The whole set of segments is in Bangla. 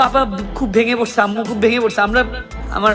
পাপা খুব ভেঙে পড়ছে, আম্মু খুব ভেঙে পড়ছে। আমরা, আমার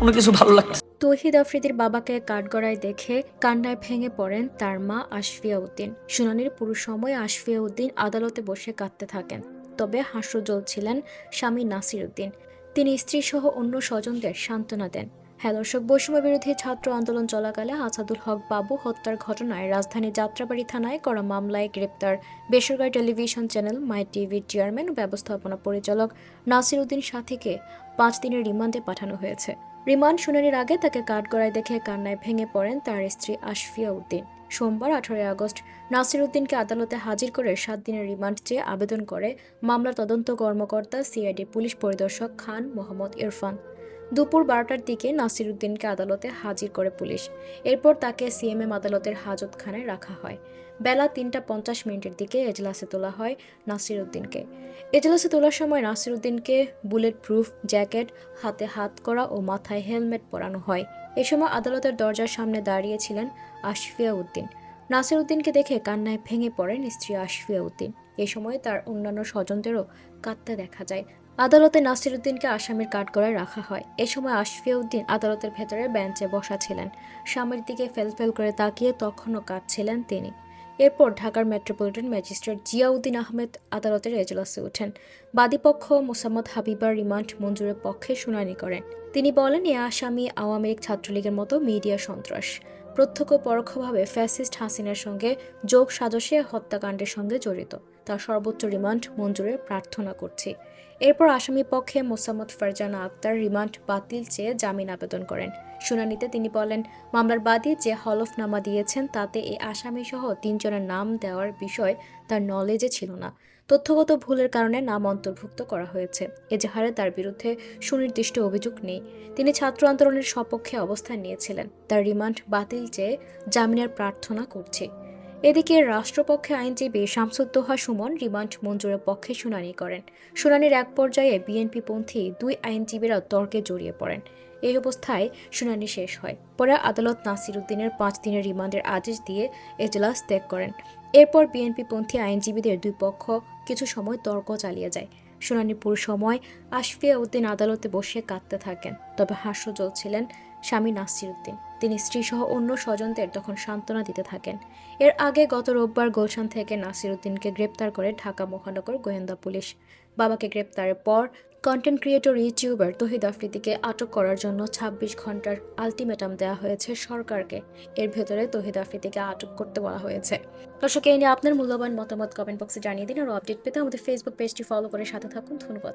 কোনো কিছু ভালো লাগছে। তৌহিদ আফ্রিদির বাবাকে কাঠগড়ায় দেখে কান্নায় ভেঙে পড়েন তার মা আশফিয়া উদ্দিন শুনানির পুরো সময় আশফিয়া উদ্দিন আদালতে বসে কাঁদতে থাকেন। তবে হাস্যজ্জ্বল ছিলেন স্বামী নাসির উদ্দিন তিনি স্ত্রী সহ অন্য স্বজনদের সান্ত্বনা দেন। হ্যাঁ দর্শক বৈষম্য বিরোধী ছাত্র আন্দোলন চলাকালে আসাদুল হক বাবু হত্যার ঘটনায় রাজধানী যাত্রাবাড়ি থানায় করা মামলায় গ্রেপ্তার। বেসরকারি টেলিভিশন চ্যানেল মাই টিভির চেয়ারম্যান ও ব্যবস্থাপনা পরিচালক নাসির উদ্দিন সাথীকে পাঁচ দিনের রিমান্ডে পাঠানো হয়েছে। রিমান্ড শুনানির আগে তাকে কাঠগড়ায় দেখে কান্নায় ভেঙে পড়েন তার স্ত্রী আশফিয়া উদ্দিন। সোমবার, আঠারোই আগস্ট, নাসির উদ্দিনকে আদালতে হাজির করে সাত দিনের রিমান্ড চেয়ে আবেদন করে মামলার তদন্ত কর্মকর্তা, সিআইডি পুলিশ পরিদর্শক খান মোহাম্মদ ইরফান। দুপুর বারোটার দিকে নাসির উদ্দিনকে আদালতে হাজির করে পুলিশ। এরপর তাকে সিএমএম আদালতের হাজতখানায় রাখা হয়। বেলা তিনটা পঞ্চাশ মিনিটের দিকে এজলাসে তোলা হয় নাসির উদ্দিনকে এজলাসে তোলার সময় নাসির উদ্দিনকে বুলেট প্রুফ জ্যাকেট, হাতে হাত করা ও মাথায় হেলমেট পরানো হয়। এ সময় আদালতের দরজার সামনে দাঁড়িয়েছিলেন আশফিয়া উদ্দিন নাসির উদ্দিনকে দেখে কান্নায় ভেঙে পড়েন স্ত্রী আশফিয়া উদ্দিন এ সময় তার অন্যান্য স্বজনদেরও কাঁদতে দেখা যায়। আদালতে নাসির উদ্দিনকে আসামির কাঠগড়ায় রাখা হয়। এ সময় আশফিয়া উদ্দিন আদালতের ভেতরে বেঞ্চে বসা ছিলেন। স্বামীর দিকে ফেলফেল করে তাকিয়ে তখনও কাঁদছিলেন তিনি। এরপর ঢাকার মেট্রোপলিটন ম্যাজিস্ট্রেট জিয়াউদ্দিন আহমেদ আদালতের এজলাসে ওঠেন বাদীপক্ষ মোসাম্মদ হাবিবার রিমান্ড মঞ্জুরের পক্ষে শুনানি করেন। তিনি বলেন, এ আসামি আওয়ামী লীগ ছাত্রলীগের মতো মিডিয়া সন্ত্রাস। প্রত্যক্ষ পরোক্ষভাবে ফ্যাসিস্ট হাসিনার সঙ্গে যোগ সাজসে হত্যাকাণ্ডের সঙ্গে জড়িত। তার সর্বোচ্চ রিমান্ড মঞ্জুরের প্রার্থনা করছি। এরপর আসামি পক্ষে মোসাম্মদ ফারজানা আক্তার রিমান্ড বাতিল চেয়ে জামিন আবেদন করেন। শুনানিতে তিনি বলেন, মামলার বাদী যে হলফনামা দিয়েছেন তাতে এই আসামি সহ তিনজনের নাম দেওয়ার বিষয় তার নলেজে ছিল না। তথ্যগত ভুলের কারণে নাম অন্তর্ভুক্ত করা হয়েছে। এজাহারে তার বিরুদ্ধে সুনির্দিষ্ট অভিযোগ নেই। তিনি ছাত্র আন্দোলনের সপক্ষে অবস্থান নিয়েছিলেন। তার রিমান্ড বাতিল চেয়ে জামিনের প্রার্থনা করছি। এদিকে রাষ্ট্রপক্ষে আইনজীবী শামসুদ্দোহা সুমন রিমান্ড মঞ্জুরের পক্ষে শুনানি করেন। শুনানির এক পর্যায়ে বিএনপি পন্থী দুই আইনজীবীরা তর্কে জড়িয়ে পড়েন। এই অবস্থায় শুনানি শেষ হয়। পরে আদালত নাসির উদ্দিনের পাঁচ দিনের রিমান্ডের আদেশ দিয়ে এজলাস ত্যাগ করেন। এরপর বিএনপি পন্থী আইনজীবীদের দুই পক্ষ কিছু সময় তর্ক চালিয়ে যায়। শুনানির পুরো সময় আশফিয়া উদ্দিন আদালতে বসে কাঁদতে থাকেন। তবে হাস্যজ্জ্বল ছিলেন স্বামী নাসির উদ্দিন তিনি স্ত্রীসহ অন্য স্বজনদের তখন সান্ত্বনা দিতে থাকেন। এর আগে গত রোববার গুলশান থেকে নাসির উদ্দিনকে গ্রেপ্তার করে ঢাকা মহানগর গোয়েন্দা পুলিশ। বাবাকে গ্রেপ্তারের পর কন্টেন্ট ক্রিয়েটর ইউটিউবার তহিদ আফ্রিদিকে আটক করার জন্য ২৬ ঘণ্টার আলটিমেটাম দেওয়া হয়েছে সরকারকে। এর ভেতরে তহিদ আফ্রিদিকে আটক করতে বলা হয়েছে। দর্শক, এই নিয়ে আপনার মূল্যবান মতামত কমেন্ট বক্সে জানিয়ে দিন। আর আপডেট পেতে আমাদের ফেসবুক পেজটি ফলো করে সাথে থাকুন। ধন্যবাদ।